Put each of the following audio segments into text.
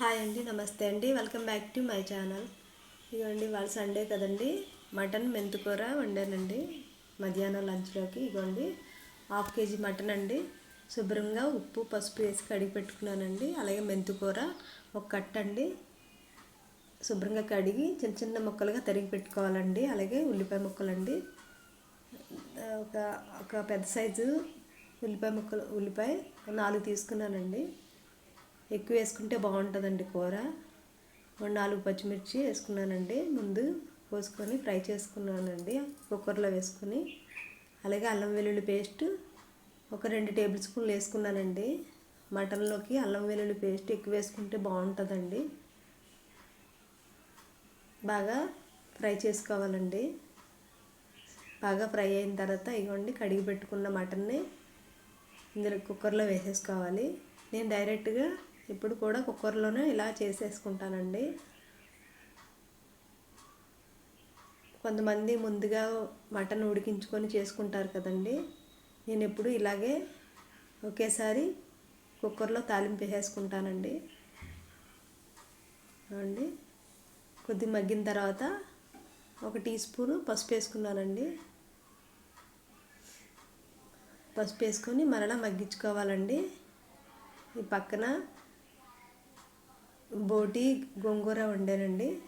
Hi అండి నమస్తే అండి. Welcome back to my channel ఇదిగోండి వాళ్ళ సండే కదండి. మటన్ మెంతుకూర వండానండి. మధ్యాహ్నం లంచ్లోకి ఇదిగోండి హాఫ్ కేజీ మటన్ అండి. శుభ్రంగా ఉప్పు పసుపు వేసి కడిగి పెట్టుకున్నానండి. అలాగే మెంతుకూర ఒక కట్ట అండి. శుభ్రంగా కడిగి చిన్న చిన్న ముక్కలుగా తరిగి పెట్టుకోవాలండి. అలాగే ఉల్లిపాయ ముక్కలండి. ఒక ఒక పెద్ద సైజు ఉల్లిపాయ ముక్కలు ఉల్లిపాయ నాలుగు తీసుకున్నానండి. ఎక్కువ వేసుకుంటే బాగుంటుందండి కూర. నాలుగు పచ్చిమిర్చి వేసుకున్నానండి. ముందు పోసుకొని ఫ్రై చేసుకున్నానండి. కుక్కర్లో వేసుకొని. అలాగే అల్లం వెల్లుల్లి పేస్ట్ ఒక రెండు టేబుల్ స్పూన్లు వేసుకున్నానండి. మటన్లోకి అల్లం వెల్లుల్లి పేస్ట్ ఎక్కువ వేసుకుంటే బాగుంటుందండి. బాగా ఫ్రై చేసుకోవాలండి. బాగా ఫ్రై అయిన తర్వాత ఇవ్వండి కడిగి పెట్టుకున్న మటన్ని ఇందులో కుక్కర్లో వేసేసుకోవాలి. నేను డైరెక్ట్గా ఇప్పుడు కూడా కుక్కర్లోనే ఇలా చేసేసుకుంటానండి. కొంతమంది ముందుగా మటన్ ఉడికించుకొని చేసుకుంటారు కదండి. నేను ఎప్పుడు ఇలాగే ఒకేసారి కుక్కర్లో తాలింపు వేసేసుకుంటానండి. అండి. కొద్ది మగ్గిన తర్వాత ఒక టీ స్పూను పసుపు వేసుకున్నానండి. పసుపు వేసుకొని మరలా మగ్గించుకోవాలండి. ఈ పక్కన బోటి గోంగూర వండానండి.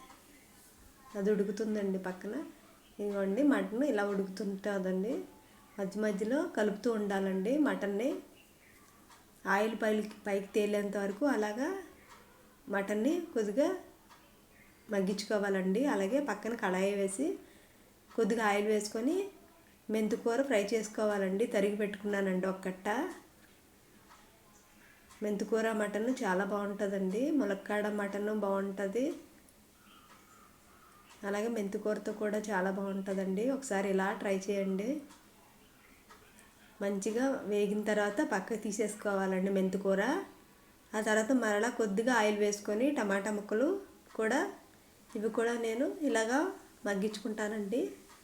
అది ఉడుకుతుందండి పక్కన. ఇదిగోండి మటన్ ఇలా ఉడుకుతుంటుందండి. మధ్య మధ్యలో కలుపుతూ ఉండాలండి మటన్ని. ఆయిల్ పైకి పైకి తేలేంత వరకు అలాగా మటన్ని కొద్దిగా మగ్గించుకోవాలండి. అలాగే పక్కన కడాయి వేసి కొద్దిగా ఆయిల్ వేసుకొని మెంతుకూర ఫ్రై చేసుకోవాలండి. తరిగి పెట్టుకున్నానండి ఒక్కట్ట. మెంతికూర మటన్ చాలా బాగుంటుందండి. ములక్కాడ మటన్ బాగుంటుంది. అలాగే మెంతికూరతో కూడా చాలా బాగుంటుందండి. ఒకసారి ఇలా ట్రై చేయండి. మంచిగా వేగిన తర్వాత పక్కకు తీసేసుకోవాలండి మెంతికూర. ఆ తర్వాత మరలా కొద్దిగా ఆయిల్ వేసుకొని టమాటా ముక్కలు కూడా ఇవి కూడా నేను ఇలాగా మగ్గించుకుంటానండి.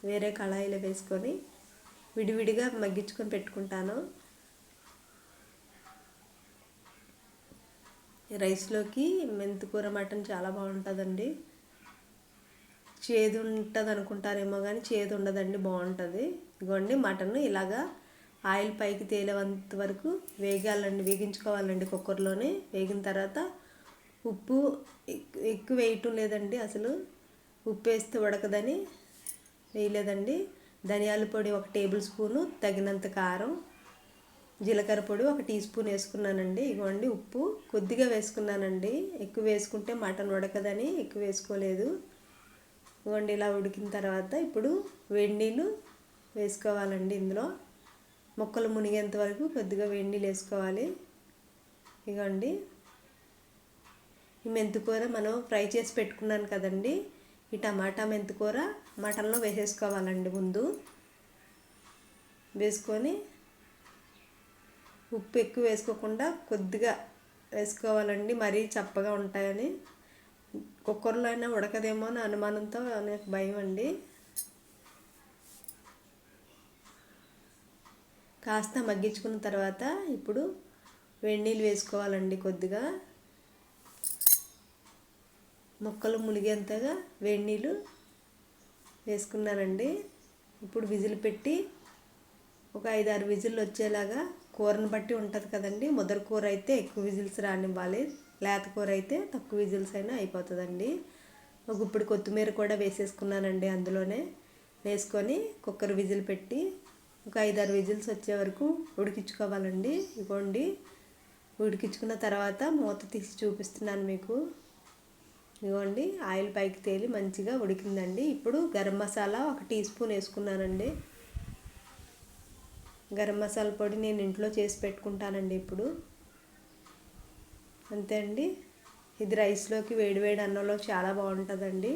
వేరే కళాయిలో వేసుకొని విడివిడిగా మగ్గించుకొని పెట్టుకుంటాను. రైస్లోకి మెంతికూర మటన్ చాలా బాగుంటుందండి. చేదు ఉంటుంది అనుకుంటారేమో కానీ చేదు ఉండదండి బాగుంటుంది. ఇదిగోండి మటన్ ఇలాగా ఆయిల్ పైకి తేలేంత వరకు వేగాలండి వేగించుకోవాలండి కుక్కర్లోనే. వేగిన తర్వాత ఉప్పు ఎక్కువ వేయటం లేదండి అసలు. ఉప్పు వేస్తే ఉడకదని వేయలేదండి. ధనియాల పొడి ఒక టేబుల్ స్పూను తగినంత కారం జీలకర్ర పొడి ఒక టీ స్పూన్ వేసుకున్నానండి. ఇగోండి ఉప్పు. కొద్దిగా వేసుకున్నానండి. ఎక్కువ వేసుకుంటే మటన్ ఉడకదని ఎక్కువ వేసుకోలేదు. ఇవ్వండి ఇలా ఉడికిన తర్వాత ఇప్పుడు వేడి నీళ్ళు వేసుకోవాలండి ఇందులో. ముక్కలు మునిగేంత వరకు కొద్దిగా వేడి నీళ్ళు వేసుకోవాలి. ఇగోండి. ఈ మెంతికూర మనం ఫ్రై చేసి పెట్టుకున్నాను కదండి. ఈ టమాటా మెంతికూర మటన్లో వేసేసుకోవాలండి ముందు. వేసుకొని ఉప్పు ఎక్కువ వేసుకోకుండా కొద్దిగా వేసుకోవాలండి. మరీ చప్పగా ఉంటాయని. కుక్కర్లో అయినా ఉడకదేమో అని అనుమానంతో నాకు భయం అండి. కాస్త మగ్గించుకున్న తర్వాత ఇప్పుడు వెన్నీళ్ళు వేసుకోవాలండి కొద్దిగా. ముక్కలు మునిగేంతగా వేడి నీళ్ళు వేసుకున్నానండి. ఇప్పుడు విజిల్ పెట్టి ఒక ఐదు ఆరు విజిల్లు వచ్చేలాగా కూరని బట్టి ఉంటుంది కదండి. ముదర కూర అయితే ఎక్కువ విజిల్స్ రానివ్వాలి. లేత కూర అయితే తక్కువ విజిల్స్ అయినా అయిపోతుందండి. ఒక ఇప్పుడు కొత్తిమీర కూడా వేసేసుకున్నానండి అందులోనే. వేసుకొని కుక్కర్ విజిల్ పెట్టి ఒక ఐదారు విజిల్స్ వచ్చే వరకు ఉడికించుకోవాలండి. ఇవ్వండి ఉడికించుకున్న తర్వాత మూత తీసి చూపిస్తున్నాను మీకు. ఇవ్వండి ఆయిల్ పైకి తేలి మంచిగా ఉడికిందండి. ఇప్పుడు గరం మసాలా ఒక టీ స్పూన్ వేసుకున్నానండి. గరం మసాలా పొడి నేను ఇంట్లో చేసి పెట్టుకుంటానండి ఇప్పుడు. అంతే అండి. ఇది రైస్లోకి వేడివేడి అన్నంలో చాలా బాగుంటుందండి.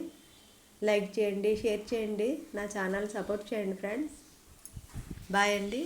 లైక్ చేయండి షేర్ చేయండి. నా ఛానల్ సపోర్ట్ చేయండి ఫ్రెండ్స్. బాయ్ అండి.